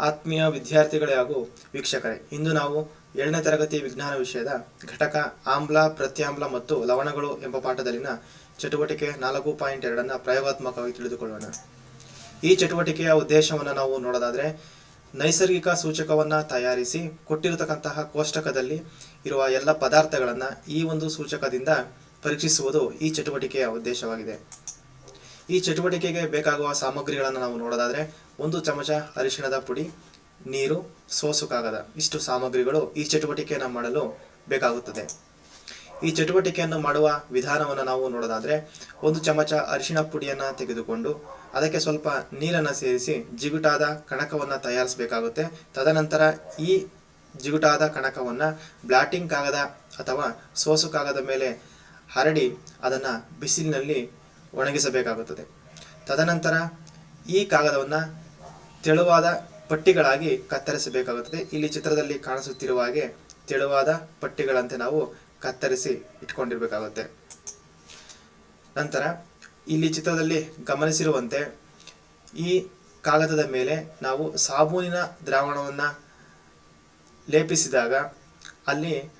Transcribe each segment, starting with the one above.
ಆತ್ಮೀಯ ವಿದ್ಯಾರ್ಥಿಗಳೇ ಹಾಗೂ ವೀಕ್ಷಕರೇ, ಇಂದು ನಾವು ಏಳನೇ ತರಗತಿ ವಿಜ್ಞಾನ ವಿಷಯದ ಘಟಕ ಆಮ್ಲ, ಪ್ರತ್ಯಾಮ್ಲ ಮತ್ತು ಲವಣಗಳು ಎಂಬ ಪಾಠದಲ್ಲಿನ ಚಟುವಟಿಕೆ ನಾಲ್ಕು ಪಾಯಿಂಟ್ ಎರಡನ್ನು ಪ್ರಯೋಗಾತ್ಮಕವಾಗಿ ತಿಳಿದುಕೊಳ್ಳೋಣ. ಈ ಚಟುವಟಿಕೆಯ ಉದ್ದೇಶವನ್ನು ನಾವು ನೋಡೋದಾದರೆ, ನೈಸರ್ಗಿಕ ಸೂಚಕವನ್ನು ತಯಾರಿಸಿ ಕೊಟ್ಟಿರತಕ್ಕಂತಹ ಕೋಷ್ಟಕದಲ್ಲಿ ಇರುವ ಎಲ್ಲ ಪದಾರ್ಥಗಳನ್ನು ಈ ಒಂದು ಸೂಚಕದಿಂದ ಪರೀಕ್ಷಿಸುವುದು ಈ ಚಟುವಟಿಕೆಯ ಉದ್ದೇಶವಾಗಿದೆ. ಈ ಚಟುವಟಿಕೆಗೆ ಬೇಕಾಗುವ ಸಾಮಗ್ರಿಗಳನ್ನು ನಾವು ನೋಡೋದಾದರೆ ಒಂದು ಚಮಚ ಅರಿಶಿಣದ ಪುಡಿ, ನೀರು, ಸೋಸು ಕಾಗದ. ಇಷ್ಟು ಸಾಮಗ್ರಿಗಳು ಈ ಚಟುವಟಿಕೆಯನ್ನು ಮಾಡಲು ಬೇಕಾಗುತ್ತದೆ. ಈ ಚಟುವಟಿಕೆಯನ್ನು ಮಾಡುವ ವಿಧಾನವನ್ನು ನಾವು ನೋಡೋದಾದರೆ ಒಂದು ಚಮಚ ಅರಿಶಿಣ ಪುಡಿಯನ್ನು ತೆಗೆದುಕೊಂಡು ಅದಕ್ಕೆ ಸ್ವಲ್ಪ ನೀರನ್ನು ಸೇರಿಸಿ ಜಿಗುಟಾದ ಕಣಕವನ್ನು ತಯಾರಿಸಬೇಕಾಗುತ್ತೆ. ತದನಂತರ ಈ ಜಿಗುಟಾದ ಕಣಕವನ್ನು ಬ್ಲಾಟಿಂಗ್ ಕಾಗದ ಅಥವಾ ಸೋಸು ಕಾಗದ ಮೇಲೆ ಹರಡಿ ಅದನ್ನು ಬಿಸಿಲಿನಲ್ಲಿ ಒಣಗಿಸಬೇಕಾಗುತ್ತದೆ. ತದನಂತರ ಈ ಕಾಗದವನ್ನು ತೆಳುವಾದ ಪಟ್ಟಿಗಳಾಗಿ ಕತ್ತರಿಸಬೇಕಾಗುತ್ತದೆ. ಇಲ್ಲಿ ಚಿತ್ರದಲ್ಲಿ ಕಾಣಿಸುತ್ತಿರುವ ಹಾಗೆ ತೆಳುವಾದ ಪಟ್ಟಿಗಳಂತೆ ನಾವು ಕತ್ತರಿಸಿ ಇಟ್ಕೊಂಡಿರಬೇಕಾಗುತ್ತೆ. ನಂತರ ಇಲ್ಲಿ ಚಿತ್ರದಲ್ಲಿ ಗಮನಿಸಿರುವಂತೆ ಈ ಕಾಗದದ ಮೇಲೆ ನಾವು ಸಾಬೂನಿನ ದ್ರಾವಣವನ್ನು ಲೇಪಿಸಿದಾಗ ಅಲ್ಲಿ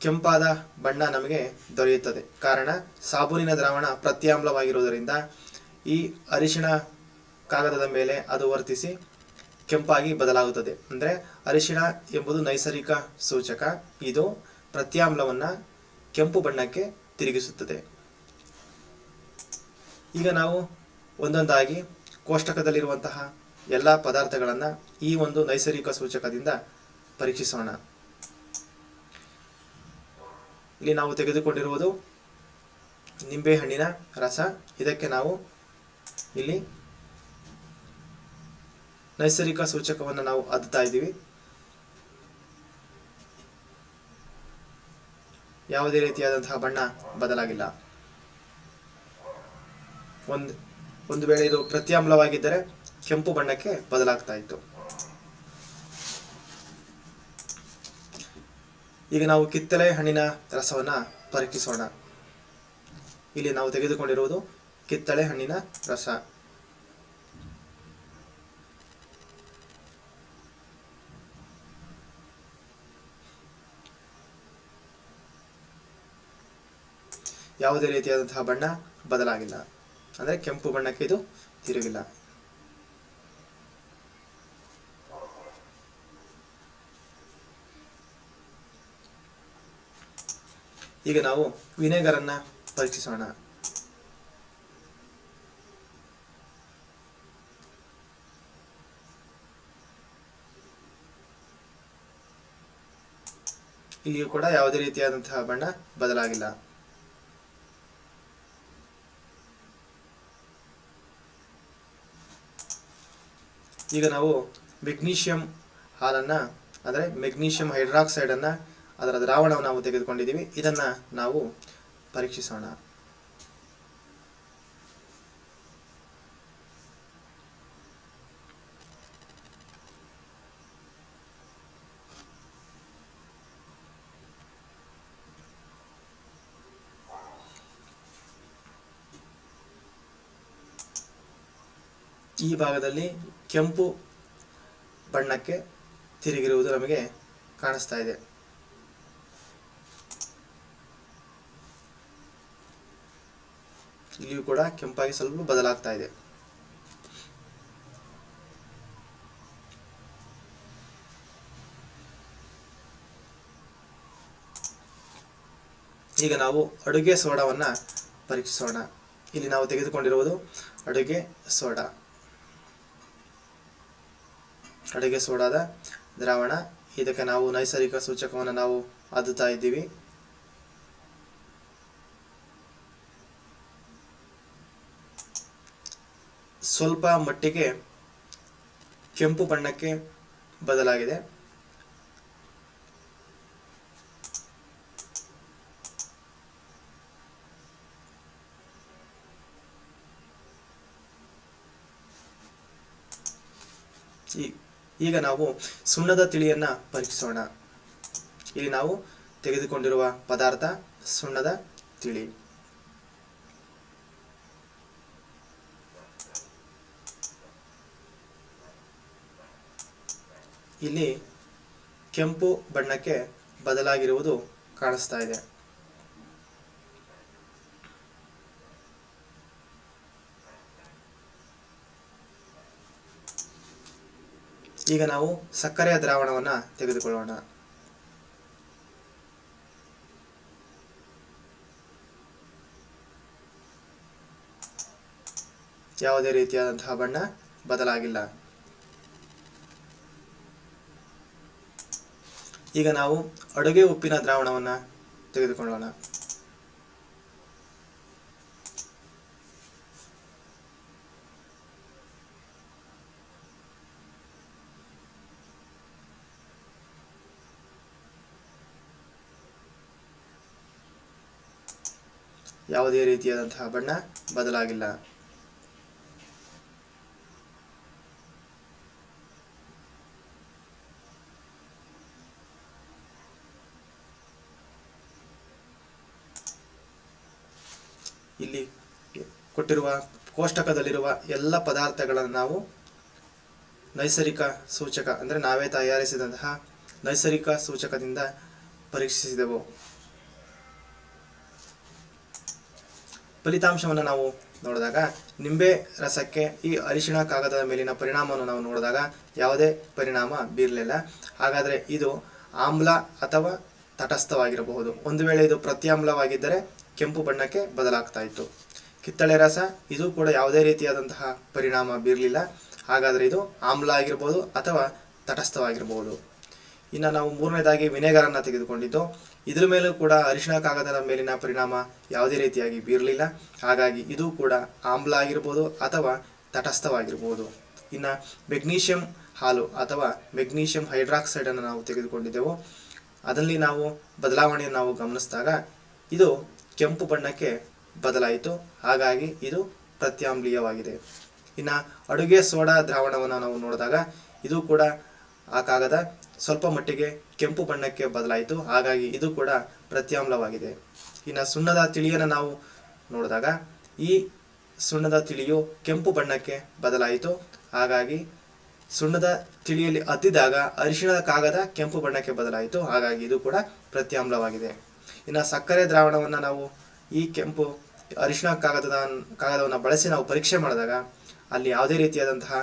ಕೆಂಪಾದ ಬಣ್ಣ ನಮಗೆ ದೊರೆಯುತ್ತದೆ. ಕಾರಣ, ಸಾಬೂನಿನ ದ್ರಾವಣ ಪ್ರತ್ಯಾಮ್ಲವಾಗಿರುವುದರಿಂದ ಈ ಅರಿಶಿಣ ಕಾಗದದ ಮೇಲೆ ಅದು ವರ್ತಿಸಿ ಕೆಂಪಾಗಿ ಬದಲಾಗುತ್ತದೆ. ಅಂದರೆ ಅರಿಶಿಣ ಎಂಬುದು ನೈಸರ್ಗಿಕ ಸೂಚಕ. ಇದು ಪ್ರತ್ಯಾಮ್ಲವನ್ನು ಕೆಂಪು ಬಣ್ಣಕ್ಕೆ ತಿರುಗಿಸುತ್ತದೆ. ಈಗ ನಾವು ಒಂದೊಂದಾಗಿ ಕೋಷ್ಟಕದಲ್ಲಿರುವಂತಹ ಎಲ್ಲ ಪದಾರ್ಥಗಳನ್ನು ಈ ಒಂದು ನೈಸರ್ಗಿಕ ಸೂಚಕದಿಂದ ಪರೀಕ್ಷಿಸೋಣ. ಇಲ್ಲಿ ನಾವು ತೆಗೆದುಕೊಂಡಿರುವುದು ನಿಂಬೆಹಣ್ಣಿನ ರಸ. ಇದಕ್ಕೆ ನಾವು ಇಲ್ಲಿ ನೈಸರ್ಗಿಕ ಸೂಚಕವನ್ನು ನಾವು ಅದ್ದುತ್ತಾ ಇದ್ದೀವಿ. ಯಾವುದೇ ರೀತಿಯಾದಂತಹ ಬಣ್ಣ ಬದಲಾಗಿಲ್ಲ. ಒಂದು ಒಂದು ವೇಳೆ ಇದು ಪ್ರತ್ಯಾಮ್ಲವಾಗಿದ್ದರೆ ಕೆಂಪು ಬಣ್ಣಕ್ಕೆ ಬದಲಾಗ್ತಾ ಇತ್ತು. ಈಗ ನಾವು ಕಿತ್ತಳೆ ಹಣ್ಣಿನ ರಸವನ್ನ ಪರೀಕ್ಷಿಸೋಣ. ಇಲ್ಲಿ ನಾವು ತೆಗೆದುಕೊಂಡಿರುವುದು ಕಿತ್ತಳೆ ಹಣ್ಣಿನ ರಸ. ಯಾವುದೇ ರೀತಿಯಾದಂತಹ ಬಣ್ಣ ಬದಲಾಗಿಲ್ಲ. ಅಂದರೆ ಕೆಂಪು ಬಣ್ಣಕ್ಕೆ ಇದು ತಿರುಗಿಲ್ಲ ಈಗ ನಾವು ವಿನೆಗರನ್ನ ಪರೀಕ್ಷಿಸೋಣ. ಇಲ್ಲಿಯೂ ಕೂಡ ಯಾವುದೇ ರೀತಿಯಾದಂತಹ ಬಣ್ಣ ಬದಲಾಗಿಲ್ಲ. ಈಗ ನಾವು ಮೆಗ್ನೀಷಿಯಂ ಹಾಲನ್ನು, ಅಂದರೆ ಮೆಗ್ನೀಷಿಯಂ ಹೈಡ್ರಾಕ್ಸೈಡನ್ನು ಅದರ ದ್ರಾವಣವನ್ನು ನಾವು ತೆಗೆದುಕೊಂಡಿದ್ದೀವಿ. ಇದನ್ನು ನಾವು ಪರೀಕ್ಷಿಸೋಣ. ಈ ಭಾಗದಲ್ಲಿ ಕೆಂಪು ಬಣ್ಣಕ್ಕೆ ತಿರುಗಿರುವುದು ನಮಗೆ ಕಾಣಿಸ್ತಾ ಇದೆ. ಇಲ್ಲಿಯೂ ಕೂಡ ಕೆಂಪಾಗಿ ಸ್ವಲ್ಪ ಬದಲಾಗ್ತಾ ಇದೆ. ಈಗ ನಾವು ಅಡುಗೆ ಸೋಡಾವನ್ನ ಪರೀಕ್ಷಿಸೋಣ. ಇಲ್ಲಿ ನಾವು ತೆಗೆದುಕೊಂಡಿರುವುದು ಅಡುಗೆ ಸೋಡಾ. ಅಡುಗೆ ಸೋಡಾದ ದ್ರಾವಣ. ಇದಕ್ಕೆ ನಾವು ನೈಸರ್ಗಿಕ ಸೂಚಕವನ್ನು ನಾವು ಅದ್ದುತ್ತಾ ಇದ್ದೀವಿ. ಸ್ವಲ್ಪ ಮಟ್ಟಿಗೆ ಕೆಂಪು ಬಣ್ಣಕ್ಕೆ ಬದಲಾಗಿದೆ. ಈಗ ನಾವು ಸುಣ್ಣದ ತಿಳಿಯನ್ನ ಪರೀಕ್ಷಿಸೋಣ. ಇಲ್ಲಿ ನಾವು ತೆಗೆದುಕೊಂಡಿರುವ ಪದಾರ್ಥ ಸುಣ್ಣದ ತಿಳಿ. ಇಲ್ಲಿ ಕೆಂಪು ಬಣ್ಣಕ್ಕೆ ಬದಲಾಗಿರುವುದು ಕಾಣಿಸ್ತಾ ಇದೆ. ಈಗ ನಾವು ಸಕ್ಕರೆಯ ದ್ರಾವಣವನ್ನು ತೆಗೆದುಕೊಳ್ಳೋಣ. ಯಾವುದೇ ರೀತಿಯಾದಂತಹ ಬಣ್ಣ ಬದಲಾಗಿಲ್ಲ. ಈಗ ನಾವು ಅಡುಗೆ ಉಪ್ಪಿನ ದ್ರಾವಣವನ್ನು ತೆಗೆದುಕೊಳ್ಳೋಣ. ಯಾವುದೇ ರೀತಿಯಾದಂತಹ ಬಣ್ಣ ಬದಲಾಗಿಲ್ಲ. ಇಲ್ಲಿ ಕೊಟ್ಟಿರುವ ಕೋಷ್ಟಕದಲ್ಲಿರುವ ಎಲ್ಲ ಪದಾರ್ಥಗಳನ್ನು ನಾವು ನೈಸರ್ಗಿಕ ಸೂಚಕ, ಅಂದರೆ ನಾವೇ ತಯಾರಿಸಿದಂತಹ ನೈಸರ್ಗಿಕ ಸೂಚಕದಿಂದ ಪರೀಕ್ಷಿಸಿದೆವು. ಫಲಿತಾಂಶವನ್ನು ನಾವು ನೋಡಿದಾಗ, ನಿಂಬೆ ರಸಕ್ಕೆ ಈ ಅರಿಶಿಣ ಕಾಗದದ ಮೇಲಿನ ಪರಿಣಾಮವನ್ನು ನಾವು ನೋಡಿದಾಗ ಯಾವುದೇ ಪರಿಣಾಮ ಬೀರಲಿಲ್ಲ. ಹಾಗಾದರೆ ಇದು ಆಮ್ಲ ಅಥವಾ ತಟಸ್ಥವಾಗಿರಬಹುದು. ಒಂದು ವೇಳೆ ಇದು ಪ್ರತ್ಯಾಮ್ಲವಾಗಿದ್ದರೆ ಕೆಂಪು ಬಣ್ಣಕ್ಕೆ ಬದಲಾಗ್ತಾ ಇತ್ತು ಕಿತ್ತಳೆ ರಸ, ಇದು ಕೂಡ ಯಾವುದೇ ರೀತಿಯಾದಂತಹ ಪರಿಣಾಮ ಬೀರಲಿಲ್ಲ. ಹಾಗಾದರೆ ಇದು ಆಮ್ಲ ಆಗಿರ್ಬೋದು ಅಥವಾ ತಟಸ್ಥವಾಗಿರ್ಬೋದು. ಇನ್ನು ನಾವು ಮೂರನೇದಾಗಿ ವಿನೆಗರನ್ನು ತೆಗೆದುಕೊಂಡಿದ್ದು, ಇದ್ರ ಮೇಲೂ ಕೂಡ ಅರಿಶಿಣ ಕಾಗದದ ಮೇಲಿನ ಪರಿಣಾಮ ಯಾವುದೇ ರೀತಿಯಾಗಿ ಬೀರಲಿಲ್ಲ. ಹಾಗಾಗಿ ಇದು ಕೂಡ ಆಮ್ಲ ಆಗಿರ್ಬೋದು ಅಥವಾ ತಟಸ್ಥವಾಗಿರ್ಬೋದು. ಇನ್ನು ಮೆಗ್ನೀಷಿಯಂ ಹಾಲು ಅಥವಾ ಮೆಗ್ನೀಷಿಯಂ ಹೈಡ್ರಾಕ್ಸೈಡನ್ನು ನಾವು ತೆಗೆದುಕೊಂಡಿದ್ದೆವು. ಅದರಲ್ಲಿ ನಾವು ಬದಲಾವಣೆಯನ್ನು ನಾವು ಗಮನಿಸಿದಾಗ ಇದು ಕೆಂಪು ಬಣ್ಣಕ್ಕೆ ಬದಲಾಯಿತು. ಹಾಗಾಗಿ ಇದು ಪ್ರತ್ಯಾಮ್ಲೀಯವಾಗಿದೆ. ಇನ್ನು ಅಡುಗೆ ಸೋಡಾ ದ್ರಾವಣವನ್ನು ನಾವು ನೋಡಿದಾಗ ಇದು ಕೂಡ ಆ ಕಾಗದ ಸ್ವಲ್ಪ ಮಟ್ಟಿಗೆ ಕೆಂಪು ಬಣ್ಣಕ್ಕೆ ಬದಲಾಯಿತು. ಹಾಗಾಗಿ ಇದು ಕೂಡ ಪ್ರತ್ಯಾಮ್ಲವಾಗಿದೆ. ಇನ್ನು ಸುಣ್ಣದ ತಿಳಿಯನ್ನು ನಾವು ನೋಡಿದಾಗ ಈ ಸುಣ್ಣದ ತಿಳಿಯು ಕೆಂಪು ಬಣ್ಣಕ್ಕೆ ಬದಲಾಯಿತು. ಹಾಗಾಗಿ ಸುಣ್ಣದ ತಿಳಿಯಲ್ಲಿ ಅದ್ದಿದಾಗ ಅರಿಶಿಣದ ಕಾಗದ ಕೆಂಪು ಬಣ್ಣಕ್ಕೆ ಬದಲಾಯಿತು. ಹಾಗಾಗಿ ಇದು ಕೂಡ ಪ್ರತ್ಯಾಮ್ಲವಾಗಿದೆ. ಇನ್ನು ಸಕ್ಕರೆ ದ್ರಾವಣವನ್ನು ನಾವು ಈ ಕೆಂಪು ಅರಿಶಿಣ ಕಾಗದದ ಕಾಗದವನ್ನು ಬಳಸಿ ನಾವು ಪರೀಕ್ಷೆ ಮಾಡಿದಾಗ ಅಲ್ಲಿ ಯಾವುದೇ ರೀತಿಯಾದಂತಹ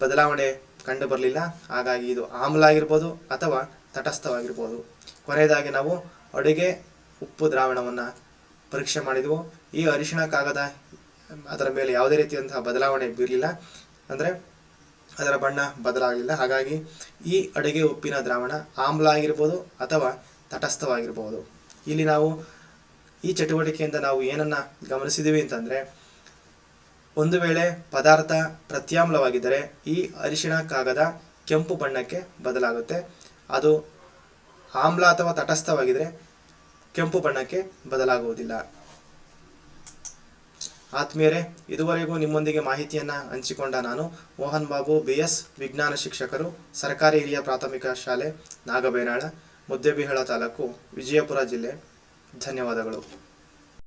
ಬದಲಾವಣೆ ಕಂಡು ಬರಲಿಲ್ಲ. ಹಾಗಾಗಿ ಇದು ಆಮ್ಲ ಆಗಿರ್ಬೋದು ಅಥವಾ ತಟಸ್ಥವಾಗಿರ್ಬೋದು. ಕೊನೆಯದಾಗಿ ನಾವು ಅಡುಗೆ ಉಪ್ಪು ದ್ರಾವಣವನ್ನು ಪರೀಕ್ಷೆ ಮಾಡಿದೆವು. ಈ ಅರಿಶಿಣ ಕಾಗದ ಅದರ ಮೇಲೆ ಯಾವುದೇ ರೀತಿಯಂತಹ ಬದಲಾವಣೆ ಬೀರಲಿಲ್ಲ. ಅಂದರೆ ಅದರ ಬಣ್ಣ ಬದಲಾಗಲಿಲ್ಲ. ಹಾಗಾಗಿ ಈ ಅಡುಗೆ ಉಪ್ಪಿನ ದ್ರಾವಣ ಆಮ್ಲ ಆಗಿರ್ಬೋದು ಅಥವಾ ತಟಸ್ಥವಾಗಿರ್ಬೋದು. ಇಲ್ಲಿ ನಾವು ಈ ಚಟುವಟಿಕೆಯಿಂದ ನಾವು ಏನನ್ನ ಗಮನಿಸಿದ್ದೀವಿ ಅಂತಂದರೆ, ಒಂದು ವೇಳೆ ಪದಾರ್ಥ ಪ್ರತ್ಯಾಮ್ಲವಾಗಿದ್ದರೆ ಈ ಅರಿಶಿಣ ಕಾಗದ ಕೆಂಪು ಬಣ್ಣಕ್ಕೆ ಬದಲಾಗುತ್ತೆ. ಅದು ಆಮ್ಲ ಅಥವಾ ತಟಸ್ಥವಾಗಿದ್ದರೆ ಕೆಂಪು ಬಣ್ಣಕ್ಕೆ ಬದಲಾಗುವುದಿಲ್ಲ. ಆತ್ಮೀಯರೇ, ಇದುವರೆಗೂ ನಿಮ್ಮೊಂದಿಗೆ ಮಾಹಿತಿಯನ್ನು ಹಂಚಿಕೊಂಡ ನಾನು ಮೋಹನ್ ಬಾಬು, ಬಿ ಎಸ್ ವಿಜ್ಞಾನ ಶಿಕ್ಷಕರು, ಸರ್ಕಾರಿ ಹಿರಿಯ ಪ್ರಾಥಮಿಕ ಶಾಲೆ ನಾಗಬೇನಾಳ. ಮುದ್ದೇಬಿಹಾಳ ತಾಲೂಕು ವಿಜಯಪುರ ಜಿಲ್ಲೆ. ಧನ್ಯವಾದಗಳು.